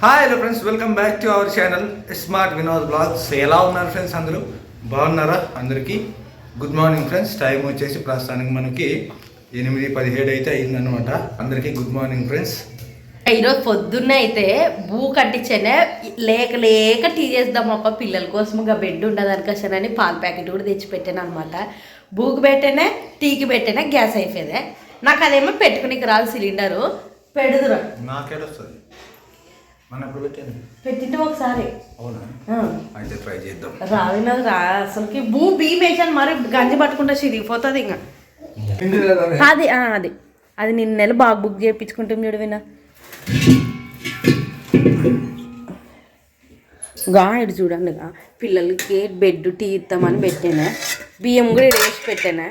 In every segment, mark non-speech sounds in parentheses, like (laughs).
Hi hello friends welcome back to our channel smart Vinod vlogs ఎలా ఉన్నారు friends అందరూ? బాగున్నారా? అందరికీ గుడ్ మార్నింగ్ ఫ్రెండ్స్ టైం వచ్చేసి ప్రస్తుతానికి మనకి ఎనిమిది పదిహేడు అయితే అయిందనమాట అందరికీ గుడ్ మార్నింగ్ ఫ్రెండ్స్ ఈరోజు పొద్దున్న అయితే బూ కట్టించానే లేక లేక టీ చేద్దాం అప్ప పిల్లల కోసం ఇంకా బెడ్ ఉండదు అనుకోసానని పాల ప్యాకెట్ కూడా తెచ్చి పెట్టాను అనమాట బూకి పెట్టేనే టీకి పెట్టేనే గ్యాస్ అయిపోయేదే. నాకు అదేమో పెట్టుకునికి రాదు సిలిండరు. పెడుదురా. నాకేడొస్తుంది? మనం ఎప్పుడు పెట్టాను పెట్టింటే ఒకసారి. అవునా? ఆ. అయితే ట్రై చేద్దాం. రావినది రా అసలుకి భూ భీమేశాను మరి గంజి పట్టుకుంటే చిరిగిపోతుంది ఇంకా అది అది. అది నిన్న నెల బాగా బుక్ చేయించుకుంటాం చూడు వినా గా ఇటు చూడండి పిల్లలకి బెడ్ టీ ఇద్దామని పెట్టాను. బియ్యం కూడా వేసి పెట్టాను.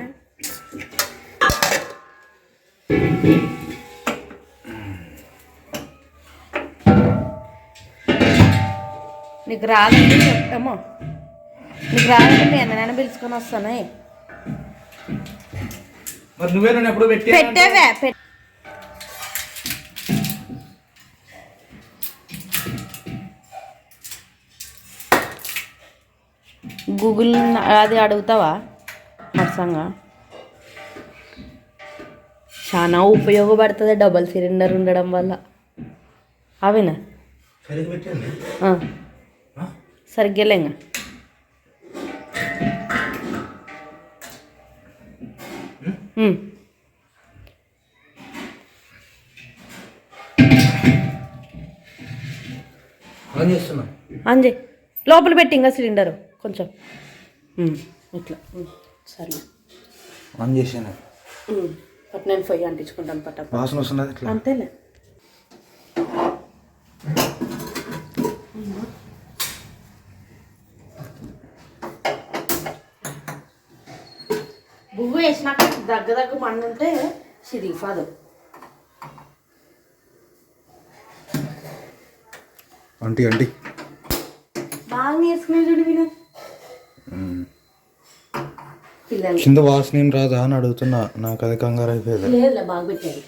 నీకు రాదండి చెప్తామో. నీకు రాదంటే మీ అన్న నాన్న పిలుచుకొని వస్తానే. మరి నువ్వే నన్ను ఎప్పుడు పెట్టి పెట్టేవే పెట్ గూగుల్ అది అడుగుతావా? మత్సంగా చాలా ఉపయోగపడుతుంది డబల్ సిలిండర్ ఉండడం వల్ల. అవేనా? సరిగ్గా పెట్టండి ఆ, సరిగ్గా లేంగా. ఉమ్. ఆన్ చేస్తున్నా. అంజయ్ లోపల పెట్టి ఇంకా సిలిండర్ కొంచెం. ఇట్లా. సరే ఆన్ చేసాను? పట్టు నేను పొయ్యి అంటించుకుంటాను పట్ట వాసన వస్తున్నది అంతేలే. బువ్వు వేసినాక దగ్గర దగ్గర మండు ఉంటే సిరిఫాదు అంటి అంటి బాగా నేర్చుకునే చూడు విను కింద వాసన ఏం రాదా అని అడుగుతున్నా. నాకు అది కంగారు అయిపోయేది. లేదులే బాగా పెట్టాడు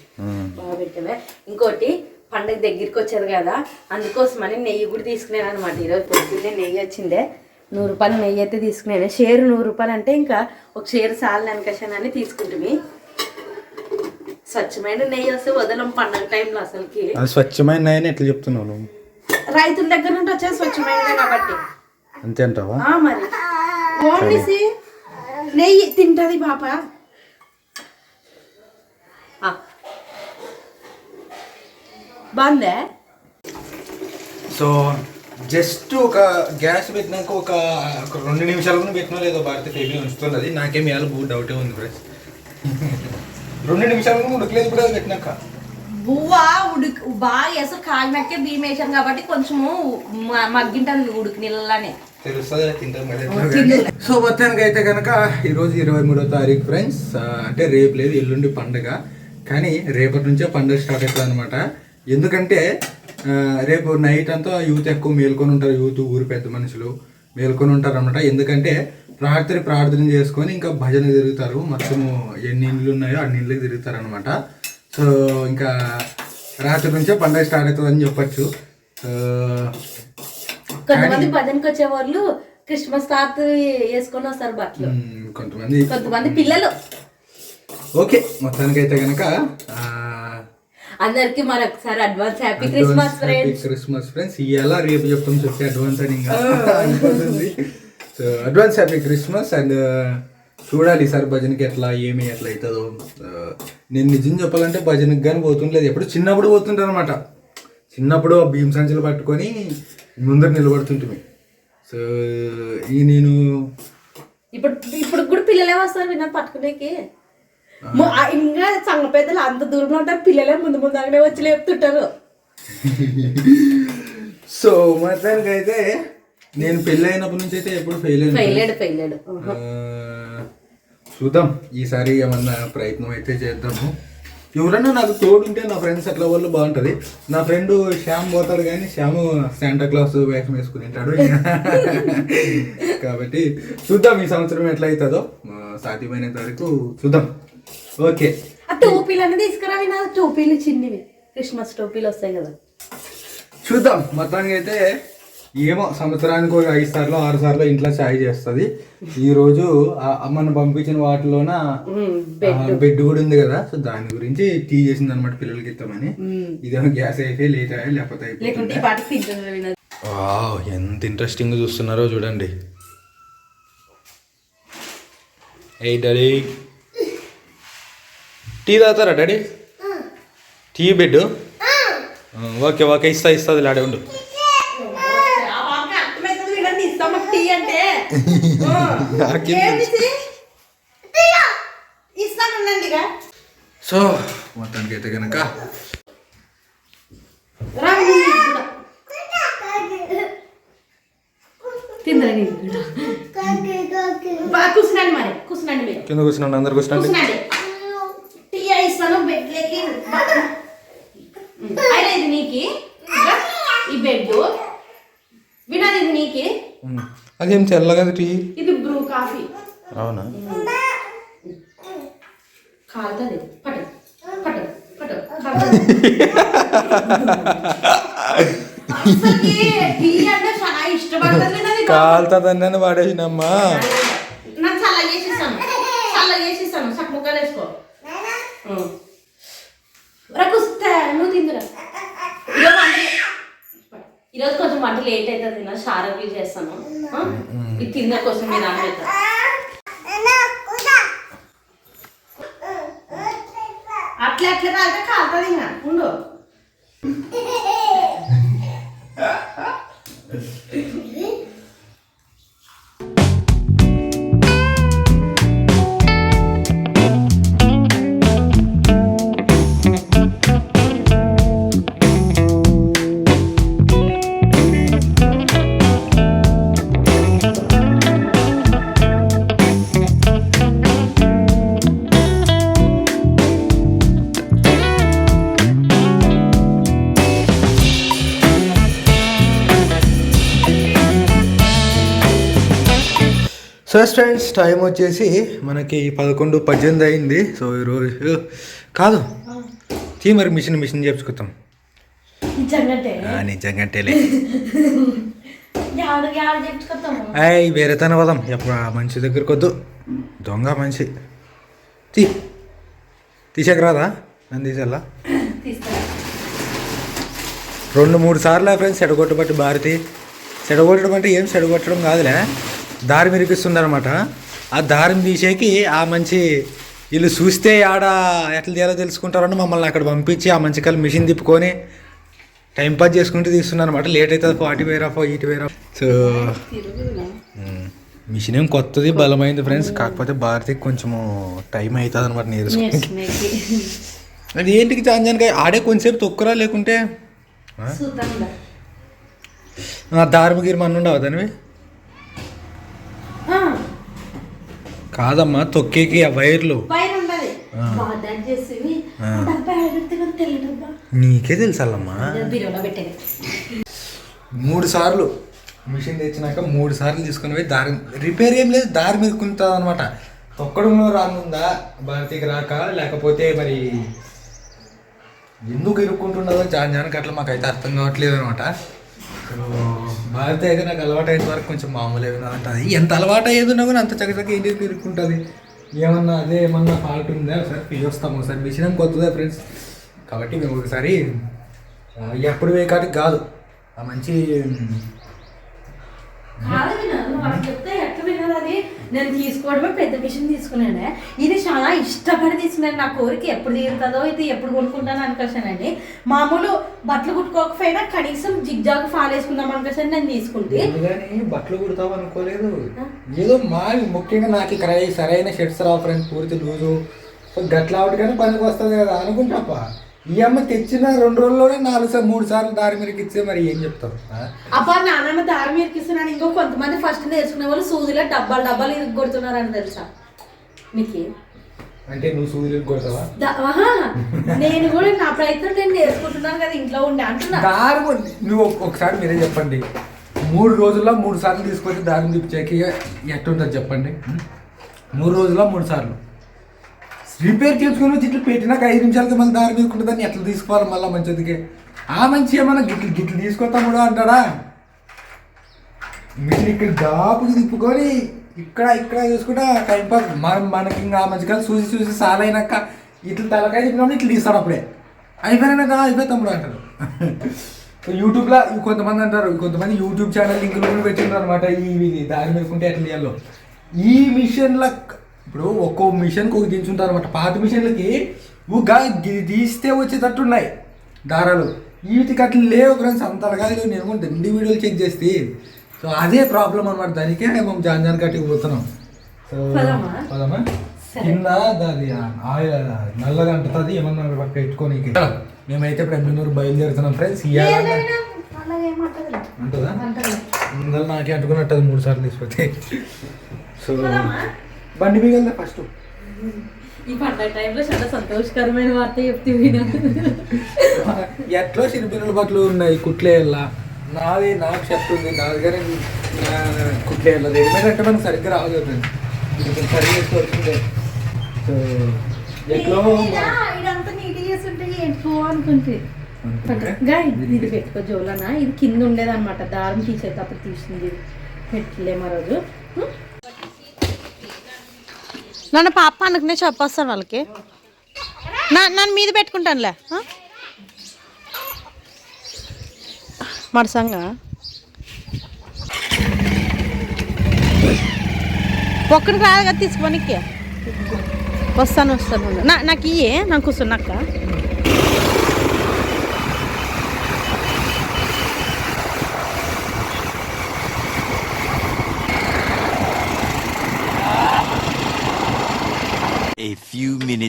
బాగా పెట్టావే. ఇంకోటి పండగ దగ్గరికి వచ్చారు కదా. అందుకోసమని నెయ్యి కూడా తీసుకున్నాను అనమాట ఈరోజు పొద్దున్నే నెయ్యి వచ్చిందే. నూరు రూపాయలు నెయ్యి అయితే తీసుకున్నాను షేర్ నూరు రూపాయలు అంటే ఇంకా ఒక షేర్ సాల్ వెనకషానని తీసుకుంటుంది స్వచ్ఛమైన నెయ్యి వస్తే వదలం పండగ టైంలో అసలుకి. స్వచ్ఛమైన నాయని ఎట్లా చెప్తున్నావు రైతుల దగ్గర నుండి వచ్చే స్వచ్ఛమైనదే కాబట్టి. అంతే అంటావా? మరి. ఓన్లీ సి నెయ్యి తింటది పాప. బాగుందే సో జస్ట్ ఒక గ్యాస్ పెట్టినాక ఒక ఒక రెండు నిమిషాలు కూడా పెట్టినా లేదో భారతి ఫేమి ఉంచుతున్నది. నాకేం ఇవాళ బూ డౌటే ఉంది ఫ్రెండ్స్. రెండు నిమిషాలు కూడా ఉడకలేదు ఇప్పుడు అది పెట్టినాక. బువ్వ ఉడికి బాగా వేస కాలినక్కే బియ్యం వేసాం కాబట్టి కొంచెము మగ్గింటుంది ఉడికి నీళ్ళనే సో మొత్తానికి అయితే కనుక ఈరోజు ఇరవై మూడో తారీఖు ఫ్రెండ్స్. అంటే రేపు లేదు ఎల్లుండి పండుగ. కానీ రేపటి నుంచే పండుగ స్టార్ట్ అవుతుంది అనమాట ఎందుకంటే రేపు నైట్ అంతా యూత్ ఎక్కువ మేల్కొని ఉంటారు యూత్ ఊరి పెద్ద మనుషులు మేల్కొని ఉంటారు అనమాట ఎందుకంటే రాత్రి ప్రార్థన చేసుకొని ఇంకా భజన తిరుగుతారు. మొత్తము ఎన్ని ఇండ్లు ఉన్నాయో అన్ని ఇండ్లకి తిరుగుతారు అనమాట సో ఇంకా రాత్రి నుంచే పండుగ స్టార్ట్ అవుతుందని చెప్పచ్చు. కొంతమంది భజనకి వచ్చే వాళ్ళు క్రిస్మస్ తాత వేసుకొని వస్తారు బట్టలు. కొంతమంది కొంతమంది పిల్లలు. ఓకే మొత్తానికైతే కనుక అందరికి మరొకసారి advance happy Christmas friends Christmas friends ఇవాళ రేపు చెప్తాం చెప్పి అడ్వాన్స్ అని ఇంకా so advance happy Christmas and చూడాలి సార్ భజనకి ఎట్లా ఏమి ఎట్లా అవుతుందో. Uh, నేను నిజం చెప్పాలంటే భజనకి కానీ పోతుండలేదు. ఎప్పుడు చిన్నప్పుడు పోతుంటాను అనమాట చిన్నప్పుడు ఆ భీమ్ సంచులు పట్టుకొని ముందర నిలబడుతుంటుంది సో ఈ నేను ఇప్పుడు ఇప్పుడు కూడా పిల్లలే వస్తారు విన్నా పట్టుకునేకి? ఇంకా సంగ పెద్దలు అంత దూరంలో ఉంటారు పిల్లలే ముందు ముందుగానే వచ్చి లేపుతుంటారు. సో మొత్తానికి అయితే నేను పెళ్ళి అయినప్పటి నుంచి అయితే ఎప్పుడు ఫెయిల్ అయినా ఫెయిలేడు ఫెయిలేడు చూద్దాం. ఈసారి ఏమన్నా ప్రయత్నం అయితే చేద్దాము. ఎవరన్నా నాకు తోడుంటే నా ఫ్రెండ్స్ అట్లా వాళ్ళు బాగుంటుంది. నా ఫ్రెండ్ శ్యామ్ పోతాడు కానీ శ్యామ్ శాంటా క్లాస్ వేషం వేసుకుని ఉంటాడు. (laughs) కాబట్టి చూద్దాం ఈ సంవత్సరం ఎట్లా అవుతుందో. సాధ్యమైనంత వరకు చూద్దాం. ఓకే. ఆ టోపీలు అన్నీ తీసుకురా వినా టోపీలు చిన్నవి. క్రిస్మస్ టోపీలు వస్తాయి కదా. చూద్దాం. మొత్తానికి అయితే ఏమో సంవత్సరానికి ఒక ఐదు సార్లు ఆరు సార్లు ఇంట్లో చాయ్ చేస్తుంది. ఈ రోజు ఆ- మనం పంపించిన వాటిలోన బెడ్ కూడా ఉంది కదా. సో దాని గురించి టీ చేసింది అనమాట పిల్లలకి ఇస్తామని ఇదేమో గ్యాస్ అయిపోయి లేట్ అయ్యి లేకపోతే ఎంత ఇంట్రెస్టింగ్ చూస్తున్నారో చూడండి. ఏ డాడీ. టీ తాగుతారా daddy? Tea bed? Okay okay ఇస్తా ఇస్తుంది లాడే ఉండు. సో మొత్తానికి అయితే కనుక కింద కూర్చున్నాను అందరు కూర్చున్నాండి కూర్చునండి టీ ఇస్తాను బెడ్ లేకి అయినా ఇది నీకి ఇంకా ఈ బెడ్ వినోద్ ఇది నీకి అదేం తెల్లగా టీ? ఇది బ్రూ కాఫీ. అవునా? కాలుతుంది. పట్టు. కాలుతుందని వాడేసినమ్మా. నాకు చల్ల ఈరోజు కొంచెం వంట లేట్ అవుతుంది నా షారపీ చేస్తాను. ఇది తిన్న కోసం మీరు నాన్న అట్లా అట్లా తాగితే కాలుతుంది ఇంకా ఉండు. (laughs) సో ఫ్రెండ్స్ టైం వచ్చేసి మనకి పదకొండు పద్దెనిమిది అయింది. సో ఈరోజు కాదు తీ మరి మిషన్ మిషన్ నిజంగంటే నిజంగంటేలే యాడు యాడు చెప్పుకొస్తాము అయ్ వేరే తన పదం ఎప్పుడు ఆ మనిషి దగ్గరికి వద్దు. దొంగ మనిషి. తీ. తీసాక రాదా? నన్ను తీసేలా? రెండు మూడు సార్లు ఫ్రెండ్స్ చెడగొట్టబట్టి భారతి. చెడగొట్టడం అంటే ఏం చెడగొట్టడం కాదులే. దారి మిరిపిస్తుందన్నమాట ఆ దారిని తీసేకి ఆ మంచి వీళ్ళు చూస్తే ఆడ ఎట్లా తీయాలో తెలుసుకుంటారని మమ్మల్ని అక్కడ పంపించి ఆ మంచి కల్ మిషన్ తిప్పుకొని టైం పాస్ చేసుకుంటూ తీస్తున్నారు అనమాట లేట్ అవుతుంది ఫార్టీ వేర్ ఆఫ్ ఇటు వేర్ ఆఫ్ సో మిషన్ ఏం కొత్తది బలమైంది ఫ్రెండ్స్. కాకపోతే భారతికి కొంచెము టైం అవుతుంది అనమాట నేర్చుకో నేర్చుకునేకి అది ఏంటికి చాంజానికి ఆడే కొంచెంసేపు తొక్కురా లేకుంటే? దారిమగిరి మన ఉండవు దానివి? కాదమ్మా తొక్కేకి ఆ వైర్లు. చేసి నీకే తెలుసల్లమ్మా. మూడు సార్లు మిషన్ తెచ్చినాక మూడు సార్లు తీసుకుని పోయి దారి రిపేర్ ఏం లేదు దారి మీరుకుంటుంది అనమాట తొక్కడంలో రానుందా భారతీకి రాక లేకపోతే మరి ఎందుకు ఇరుక్కుంటున్నదో జాన్ జానకి అట్లా మాకైతే అర్థం కావట్లేదు అనమాట భారత అయితే నాకు అలవాటు అయిన వరకు కొంచెం మామూలు ఏమైనా ఉంటుంది ఎంత అలవాటు అయ్యేది కూడా అంత చక్కచక్క ఏం చేసి ఏమన్నా అదే ఏమన్నా ఫాల్ట్ ఉందా? ఒకసారి ఫీల్ వస్తాము ఒకసారి మిషన్ ఏం కొత్తదే ఫ్రెండ్స్ కాబట్టి మేము ఒకసారి ఎప్పుడు వేయకాటికి కాదు ఆ మంచి నేను తీసుకోవడమే పెద్ద మిషన్ తీసుకున్నానే. ఇది చాలా ఇష్టపడి తీసుకున్నాను. నా కోరిక ఎప్పుడు తీరుతుందో ఇది ఎప్పుడు కొనుక్కుంటాను అనుకోసానండి మామూలు బట్టలు కుట్టుకోకపోయినా కనీసం జిగ్ జాగ్ ఫాల్ వేసుకుందాం అనుకోసాను నేను తీసుకుంటే. బట్టలు కుడతావు అనుకోలేదు. ఏదో మా ముఖ్యంగా నాకు ఇక్కడ సరైన షర్ట్స్ రావు ఫ్రెండ్స్ పూర్తి లూజు. సో గట్ల అవుట్ కానీ పనికి వస్తుంది కదా అనుకుంటాపా ఈ అమ్మ తెచ్చిన రెండు రోజుల్లోనే నాలుగు సార్లు మూడు సార్లు దారి మీదకి ఇచ్చే మరి ఏం చెప్తావు? అబ్బా నాన్న దారి మీదకిస్తున్నాను ఇంకో కొంతమంది ఫస్ట్ నేర్చుకునే వాళ్ళు సూదిలో డబ్బాలు డబ్బాలు కొడుతున్నారని తెలుసా? నీకు అంటే నువ్వు సూర్యుడికి కొడతావా? నేను కూడా నా ప్రయత్నం నేను నేర్చుకుంటున్నాను కదా ఇంట్లో ఉండి అంటున్నా. దారి నువ్వు ఒక- ఒకసారి మీరే చెప్పండి. మూడు రోజుల్లో మూడు సార్లు తీసుకొచ్చి దారిని తిప్పించాక ఎట్టుంటుంది చెప్పండి? మూడు రోజుల్లో మూడు సార్లు. రిపేర్ చేసుకుని వచ్చి ఇట్లా పెట్టినాక ఐదు నిమిషాలకి మళ్ళీ దారి మీద దాన్ని ఎట్లా తీసుకోవాలి మళ్ళీ మంచిదికి ఆ మంచి ఏమన్నా గిట్లు గిట్లు తీసుకొస్తాముడు అంటాడా? మీరు ఇక్కడ దాపుకి తిప్పుకొని ఇక్కడ ఇక్కడ చూసుకుంటా టైంపాస్ మనం మనకి ఇంకా మంచిగా మధ్య చూసి చూసి సాలైనాక ఇట్లా తలకాయ తిప్పినప్పుడు ఇట్లా తీస్తాడు అప్పుడే. అయిపోయినాక అయిపోయి తమ్ముడు అంటారు యూట్యూబ్లో (laughs) కొంతమంది అంటారు కొంతమంది యూట్యూబ్ ఛానల్ లింకులు కూడా అనమాట ఈ ఇది మీద ఉంటే ఎట్లా చేయాలో ఈ మిషన్ల ఇప్పుడు ఒక్కో మిషన్కి ఒక దించుంటారు అనమాట పాత మిషన్లకి ఊగా గి- తీస్తే వచ్చేటట్టు ఉన్నాయి దారాలు. వీటికి అట్లా లేవు ఫ్రెండ్స్ అంతగా లేవు నేను వీడియోలు చెక్ చేస్తే సో అదే ప్రాబ్లం అనమాట దానికే మేము జాన్ జాన్ కట్టి పోతున్నాం. సో పదమా? పదమా? కింద దాది ఆయిల్ నల్లగా అంటుంది ఏమన్నా పక్క పెట్టుకొని మేమైతే ఇప్పుడు ఎమ్మెల్యేరు బయలుదేరుతున్నాం ఫ్రెండ్స్. ఇవ్వాలి ఉంటుందా నాకే అంటుకున్నట్టు మూడు సార్లు తీసుకొచ్చి సో బండి మిగలదా ఫస్ట్ ఈ పండగ టైంలో చాలా సంతోషకరమైన వార్త చెప్తే విను. ఎట్లో చిన్నపిల్లల బట్టలు ఉన్నాయి కుట్లేయాల నాది నాకు ఉంది నా దగ్గర నా కుట్లేయాల రెడీమేడ్ అంటే మనకు సరిగ్గా రాదు కొంచెం సరిగ్గా వేసుకోవాల్సిందే సో ఎట్లో ఇదంతా నీట్ చేస్తుంటే ఏంటో అనుకుంటే. అనుకుంటే? గాయ ఇది పెట్టుకో జోలనా? ఇది కింద ఉండేదన్నమాట. దారం తీసేటప్పుడు తీసింది. పెట్టలేము రోజు నన్ను పాప అనుకునే చెప్పొస్తాను వాళ్ళకి. నా నన్ను మీద పెట్టుకుంటానులే. మరసంగా ఒక్కడికి రాదుగా తీసుకోనికి వస్తాను వస్తాను. నాకు ఇయ్యే నాకు కూర్చున్నాక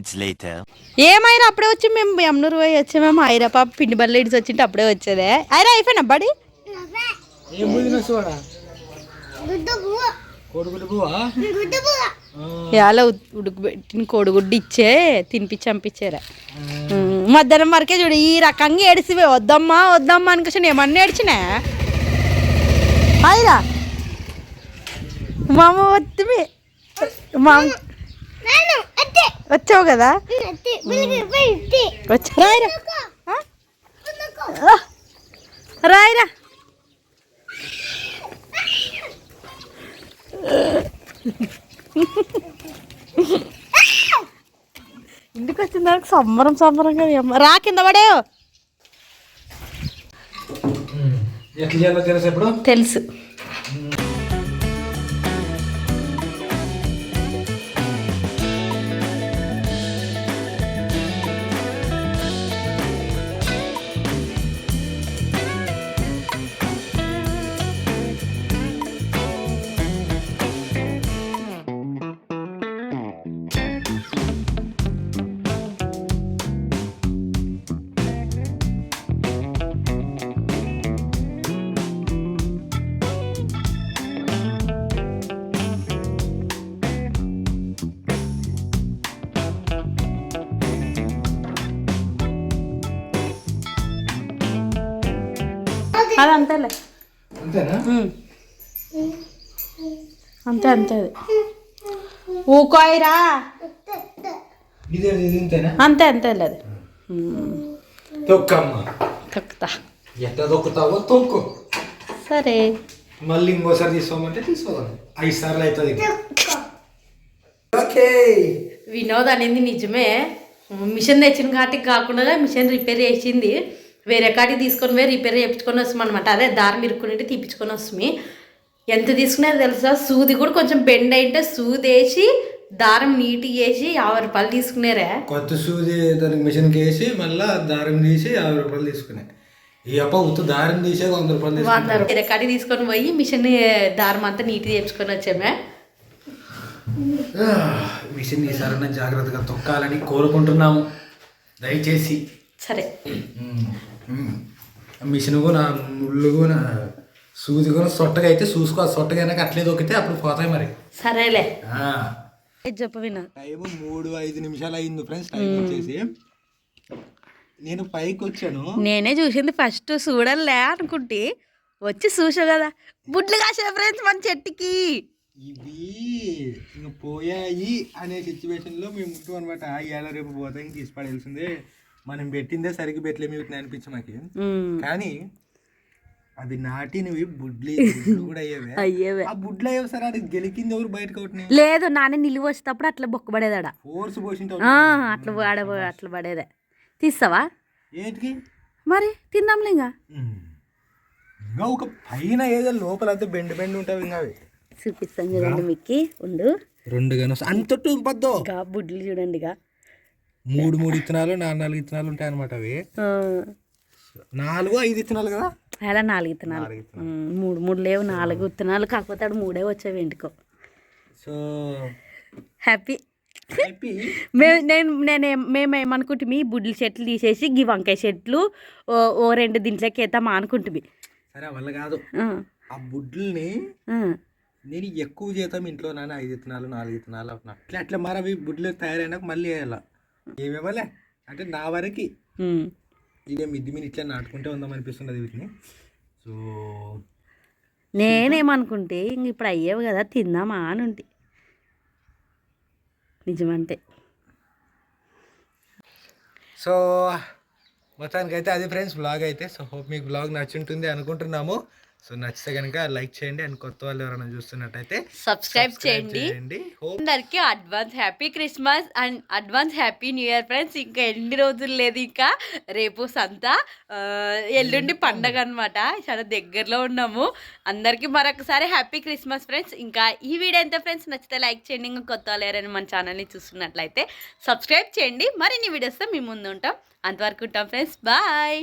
minutes later. ఏమైనా అప్పుడే వచ్చి మేము ఎమ్నూరు పోయి వచ్చి మేము ఐరా పాప పిండి బల్ల ఇడిచి వచ్చింటే అప్పుడే వచ్చేదే. ఐరా అయిపోయినా బడి? ఇవాళ ఉడుకుబెట్టిన కోడిగుడ్డు ఇచ్చే తినిపించి చంపించారా. మధ్యాహ్నం వరకే చూడు ఈ రకంగా ఏడిసివే. వద్దమ్మా వద్దమ్మా అనుకోసం ఏమన్నా ఏడ్చినా? అయిరా మామ వద్దుమే మామ వచ్చావు కదా? వచ్చా. రాయిరా. రాయిరా ఇంటికి వచ్చిన దానికి సంబరం సంబరంగా రా కింద పడే. తెలుసు. అంతేలే. అంతే అంతే అది. ఊకోయిరా. అంతే అంతేలే అది. తక్కుతా. తొక్కుతావో తొక్కు. సరే. మళ్ళీ ఇంకోసారి తీసుకోమంటే తీసుకోదాం ఐదు సార్లు అవుతుంది ఓకే. వినోద్ అనేది నిజమే. మిషన్ తెచ్చిన కాటికి కాకుండా మిషన్ రిపేర్ చేసింది. వేరే కాటికి తీసుకొని పోయి రిపేర్ చేయించుకొని వస్తాం అనమాట అదే దారం ఇరుక్కునేటి తీపించుకొని వస్తుంది ఎంత తీసుకునేది తెలుసా? సూది కూడా కొంచెం బెండ్ అయింటే సూది వేసి దారం నీట్గా వేసి యాభై రూపాయలు తీసుకునేరే. కొత్త సూది దానికి మిషన్కి వేసి మళ్ళీ దారం తీసి యాభై రూపాయలు తీసుకునే. ఈ అప్ప ఉత్త దారం తీసే వంద రూపాయలు వంద రూపాయలు. కాటికి తీసుకొని పోయి మిషన్ దారం అంతా నీట్గా చేయించుకొని వచ్చామే. మిషన్ ఈసారన్నా జాగ్రత్తగా తొక్కాలని కోరుకుంటున్నాము. దయచేసి. సరే. మిషన్ కూడా ముళ్ళు కూడా సూది కూడా సొట్టగా అయితే చూసుకో ఆ సొట్టగా అట్లే దొక్కితే అప్పుడు పోతాయి మరి. సరేలే. చెప్పు వినా. టైం మూడు ఐదు నిమిషాలు అయింది ఫ్రెండ్స్ టైం వచ్చేసి. నేను పైకి వచ్చాను. నేనే చూసింది ఫస్ట్ చూడలే అనుకుంటే వచ్చి చూసావు కదా. బుడ్లు కాసే ఫ్రెండ్స్ మన చెట్టుకి. ఇవి పోయాయి అనే సిచ్యువేషన్లో మేము ఉంటాం అనమాట ఇవాళ రేపు పోతాయి తీసి మనం పెట్టిందే సరిగ్గా పెట్టలేము వీటిని అనిపించి మాకు. కానీ అవి నాటినవి బుడ్లు కూడా అయ్యేవే. అయ్యేవే. ఆ బుడ్లు అయ్యేవి సరే అది గెలికింది ఎవరు బయటకు ఒకటి లేదు నాన్న నిలువ వచ్చేటప్పుడు అట్లా బొక్కబడేదాడ ఫోర్స్ పోసింటే ఆ, అట్లా వాడ అట్లా పడేదే. తీస్తావా? ఏంటికి? మరి తిందాంలే ఇంకా. ఇంకా ఒక పైన ఏదో లోపల అంతా బెండ్ బెండ్ ఉంటావు ఇంకా అవి. చూపిస్తాను చూడండి మిక్కి ఉండు. రెండు గను అంతట్టు పద్దో ఇంకా బుడ్లు చూడండి ఇక మూడు మూడు ఇత్తనాలు నాలుగు నాలుగు ఇత్తనాలు ఉంటాయి అనమాట అవి నాలుగు ఐదు ఇత్తనాలు కదా? అలా నాలుగు ఇత్తనాలు. మూడు మూడు లేవు నాలుగు ఇత్తనాలు. కాకపోతే ఆడు మూడే వచ్చావి ఇంటికో. So happy. హ్యాపీ? మేము నేను నేను మేము ఏమనుకుంటుంది బుడ్ల చెట్లు తీసేసి గి వంకాయ చెట్లు ఓ ఓ రెండు దీంట్లోకి వేద్దామా అనుకుంటుంది సరే వల్ల కాదు. ఆ. బుడ్లని నేను ఎక్కువ చేద్దాం ఇంట్లో నాన్న ఐదు ఇత్తనాలు నాలుగు ఇత్తనాలు అట్లా అట్లా మరి అవి బుడ్లు తయారైనాక మళ్ళీ వేయాల? ఏమివ్వలే అంటే నా వరకు. ఇదే మిద్ది మీద ఇట్లా నాటుకుంటే ఉందాం అనిపిస్తున్నది వీటిని. సో నేనేమనుకుంటే ఇంక ఇప్పుడు అయ్యేవి కదా తిందామా అని ఉంటే. నిజమంటే. సో మొత్తానికి అయితే అది ఫ్రెండ్స్ బ్లాగ్ అయితే. సో హోప్ మీకు బ్లాగ్ నచ్చుంటుంది అనుకుంటున్నాము. సో నచ్చితే కనుక లైక్ చేయండి అండ్ కొత్త వాళ్ళు ఎవరైనా చూస్తున్నట్టయితే సబ్స్క్రైబ్ చేయండి. అందరికి advance happy Christmas and advance happy new year friends ఇంకా ఎన్ని రోజులు లేదు ఇంకా. రేపు సంత ఎల్లుండి పండగ అనమాట చాలా దగ్గరలో ఉన్నాము. అందరికీ మరొకసారి హ్యాపీ క్రిస్మస్ ఫ్రెండ్స్ ఇంకా ఈ వీడియో ఎంత ఫ్రెండ్స్ నచ్చితే లైక్ చేయండి. ఇంకా కొత్త వాళ్ళు ఎవరైనా మన ఛానల్ని చూస్తున్నట్లయితే సబ్స్క్రైబ్ చేయండి. మరిన్ని వీడియోస్తో మీ ముందు ఉంటాం. అంతవరకు ఉంటాం ఫ్రెండ్స్ బాయ్